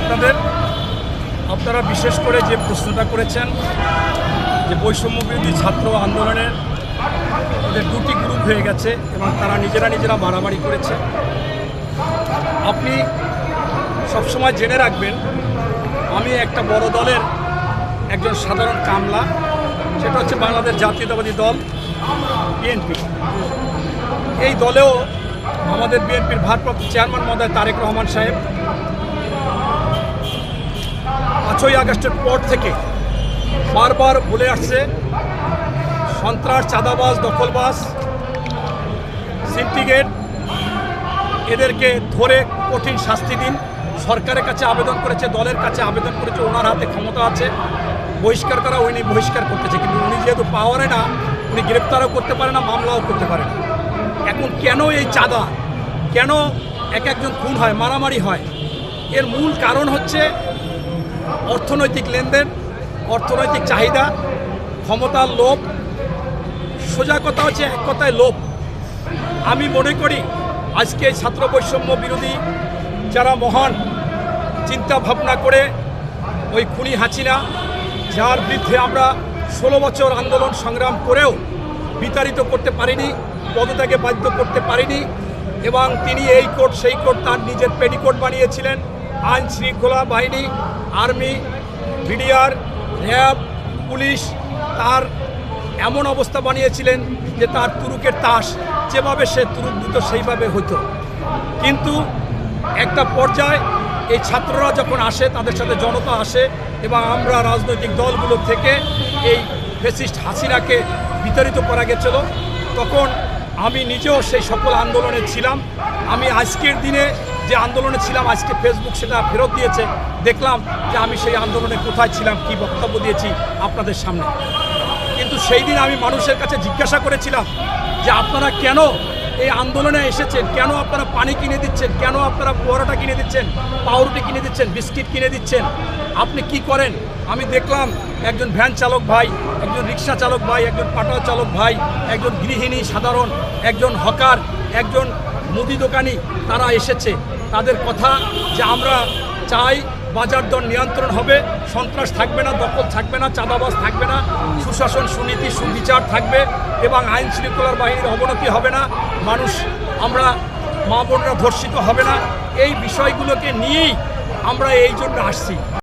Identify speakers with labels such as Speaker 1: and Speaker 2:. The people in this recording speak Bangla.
Speaker 1: আপনাদের, আপনারা বিশেষ করে যে প্রশ্নটা করেছেন, যে বৈষম্য বিরোধী ছাত্র আন্দোলনের ওদের দুটি গ্রুপ হয়ে গেছে এবং তারা নিজেরা নিজেরা মারামারি করেছে। আপনি সবসময় জেনে রাখবেন, আমি একটা বড় দলের একজন সাধারণ কামলা, সেটা হচ্ছে বাংলাদেশ জাতীয়তাবাদী দল, বিএনপি। এই দলেও আমাদের বিএনপির ভারপ্রাপ্ত চেয়ারম্যান মহোদয় তারেক রহমান সাহেব পাঁচই আগস্টের পর থেকে বারবার বলে আসছে, সন্ত্রাস, চাঁদাবাজ, দখলবাজ, সিন্ডিকেট, এদেরকে ধরে কঠিন শাস্তি দিন। সরকারের কাছে আবেদন করেছে, দলের কাছে আবেদন করেছে, ওনার হাতে ক্ষমতা আছে। বহিষ্কার করা উনি বহিষ্কার করতেছে, কিন্তু উনি যেহেতু পাওয়ারে না, উনি গ্রেপ্তারও করতে পারে না, মামলাও করতে পারে না। এখন কেন এই চাঁদা? কেন এক একজন খুন হয়, মারামারি হয়? এর মূল কারণ হচ্ছে অর্থনৈতিক লেনদেন, অর্থনৈতিক চাহিদা, ক্ষমতার লোভ, সোজা কথা হচ্ছে এক কথায় লোভ। আমি মনে করি আজকে ছাত্র বৈষম্য বিরোধী যারা মহান চিন্তা ভাবনা করে ওই খুনি হাসিনা যার বিরুদ্ধে আমরা ষোলো বছর আন্দোলন সংগ্রাম করেও বিতাড়িত করতে পারিনি, পদত্যাগে বাধ্য করতে পারিনি এবং তিনি এই কোর্ট, সেই কোর্ট তার নিজের পেডিকোট বানিয়েছিলেন। আইন শৃঙ্খলা বাহিনী, আর্মি, বিডিআর, র্যাব, পুলিশ তার এমন অবস্থা বানিয়েছিলেন যে তার তুরুকের তাস যেভাবে সে তুরুক দিত, সেইভাবে হতো কিন্তু একটা পর্যায়ে এই ছাত্ররা যখন আসে, তাদের সাথে জনতা আসে এবং আমরা রাজনৈতিক দলগুলো থেকে এই ফেসিস্ট হাসিনাকে বিতাড়িত করা গেছিল, তখন আমি নিজেও সেই সকল আন্দোলনে ছিলাম। আমি আজকের দিনে যে আন্দোলনে ছিলাম, আজকে ফেসবুক সেটা ফেরত দিয়েছে, দেখলাম যে আমি সেই আন্দোলনে কোথায় ছিলাম, কি বক্তব্য দিয়েছি আপনাদের সামনে। কিন্তু সেই দিন আমি মানুষের কাছে জিজ্ঞাসা করেছিলাম যে আপনারা কেন এই আন্দোলনে এসেছেন। কেন আপনারা পানি কিনে দিচ্ছেন? কেন আপনারা পরোটা কিনে দিচ্ছেন? পাউরুটি কিনে দিচ্ছেন? বিস্কিট কিনে দিচ্ছেন? আপনি কি করেন? আমি দেখলাম একজন ভ্যান চালক ভাই, একজন রিক্সা চালক ভাই, একজন পাটা চালক ভাই, একজন গৃহিণী সাধারণ, একজন হকার, একজন মুদি দোকানি, তারা এসেছে। তাদের কথা যে আমরা চাই বাজার দর নিয়ন্ত্রণ হবে, সন্ত্রাস থাকবে না, দখল থাকবে না চাঁদাবাস থাকবে না, সুশাসন, সুনীতি, সুবিচার থাকবে এবং আইন শৃঙ্খলার বাহিনীর অবনতি হবে না, মানুষ, আমরা মা বোনরা ধর্ষিত হবে না। এই বিষয়গুলোকে নিয়েই আমরা এই জন্য আসছি।